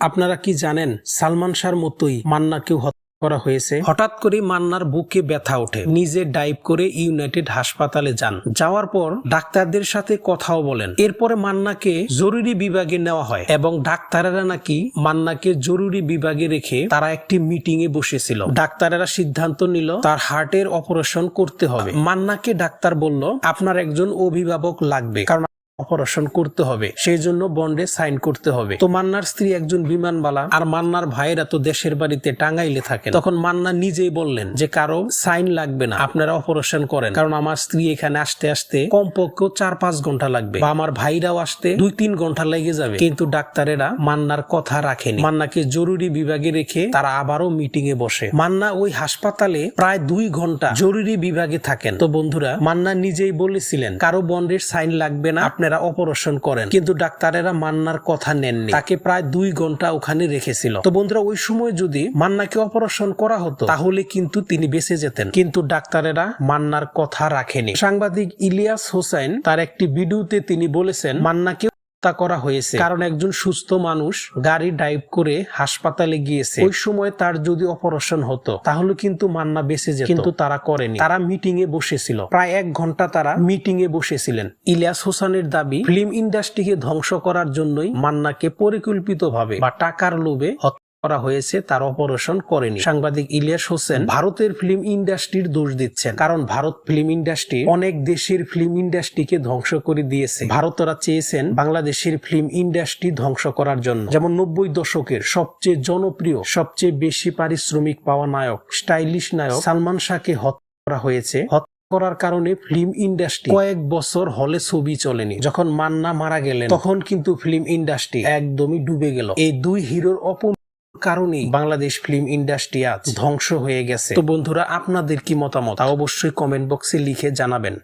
আপনারা কি জানেন, সালমান শাহর মতোই মান্নাকেও হত্যা করা হয়েছে? হঠাৎ করে মান্নার বুকে ব্যথা ওঠে। নিজে ডাইভ করে ইউনাইটেড হাসপাতালে যান। যাওয়ার পর ডাক্তারদের সাথে কথাও বলেন। এরপরে মান্নাকে জরুরি বিভাগে নেওয়া হয় এবং ডাক্তারেরা নাকি মান্নাকে জরুরি বিভাগে রেখে তারা একটি মিটিং এ বসেছিল। ডাক্তারেরা সিদ্ধান্ত নিল, তার হার্টের অপারেশন করতে হবে। মান্নাকে ডাক্তার বলল, আপনার একজন অভিভাবক লাগবে। কারণ অপারেশন করতে হবে, সেই জন্য বন্ডে সাইন করতে হবে। তো মান্নার স্ত্রী একজন বিমানবালা, আর মান্নার ভাইয়েরা তো দেশের বাড়িতে টাঙ্গাইলে থাকেন। তখন মান্না নিজেই বললেন যে, কারও সাইন লাগবে না, আপনারা অপারেশন করেন। কারণ আমার স্ত্রী এখানে আসতে আসতে কমপক্ষে চার পাঁচ ঘণ্টা লাগবে বা আমার ভাইরাও আসতে দুই তিন ঘণ্টা লেগে যাবে। কিন্তু ডাক্তারেরা মান্নার কথা রাখেনি। মান্নাকে জরুরি বিভাগে রেখে তারা আবারও মিটিং এ বসে। মান্না ওই হাসপাতালে প্রায় দুই ঘণ্টা জরুরি বিভাগে থাকেন। তো বন্ধুরা, মান্না নিজেই বলেছিলেন, কারও বন্ডের সাইন লাগবে না, আপনারা অপারেশন করেন, কিন্তু ডাক্তারেরা মান্নার কথা নেননি। তাকে প্রায় দুই ঘণ্টা ওখানে রেখেছিল। তো বন্ধুরা, ওই সময় যদি মান্নাকে অপারেশন করা হতো, তাহলে কিন্তু তিনি বেঁচে যেতেন। কিন্তু ডাক্তারেরা মান্নার কথা রাখেনি। সাংবাদিক ইলিয়াস হোসেন তার একটি ভিডিওতে তিনি বলেছেন, মান্নাকে হত্যা করা হয়েছে। কারণ একজন সুস্থ মানুষ গাড়ি ড্রাইভ করে হাসপাতালে গিয়েছে। ওই সময় তার যদি অপারেশন হতো তাহলে কিন্তু মান্না বেঁচে যেত। কিন্তু তারা করেনি। তারা মিটিং এ বসেছিল। প্রায় এক ঘণ্টা তারা মিটিং এ বসেছিলেন। ইলিয়াস হোসেনের দাবি ফিল্ম ইন্ডাস্ট্রিকে ধ্বংস করার জন্যই মান্নাকে পরিকল্পিতভাবে বা টাকার লোভে করা হয়েছে, তার অপারেশন করেনি। সাংবাদিক ইলিয়াস হোসেন, ভারতের ফিল্ম ইন্ডাস্ট্রির দোষ দিচ্ছেন। কারণ ভারত ফিল্ম ইন্ডাস্ট্রি অনেক দেশের ফিল্ম ইন্ডাস্ট্রিকে ধ্বংস করে দিয়েছে। ভারতরা চেয়েছেন বাংলাদেশের ফিল্ম ইন্ডাস্ট্রি ধ্বংস করার জন্য। যেমন নব্বই দশকের সবচেয়ে জনপ্রিয়, সবচেয়ে বেশি পারিশ্রমিক পাওয়া নায়ক, স্টাইলিশ নায়ক সালমান শাহকে হত্যা করা হয়েছে। করার কারণে ফিল্ম ইন্ডাস্ট্রি কয়েক বছর হলে ছবি চলেনি। যখন মান্না মারা গেলেন, তখন কিন্তু ফিল্ম ইন্ডাস্ট্রি একদমই ডুবে গেল। এই দুই হিরোর অপর কারণেই বাংলাদেশ ফিল্ম ইন্ডাস্ট্রি আজ ধ্বংস হয়ে গেছে। তো বন্ধুরা, আপনাদের কি মতামত? তা অবশ্যই কমেন্ট বক্সে লিখে জানাবেন।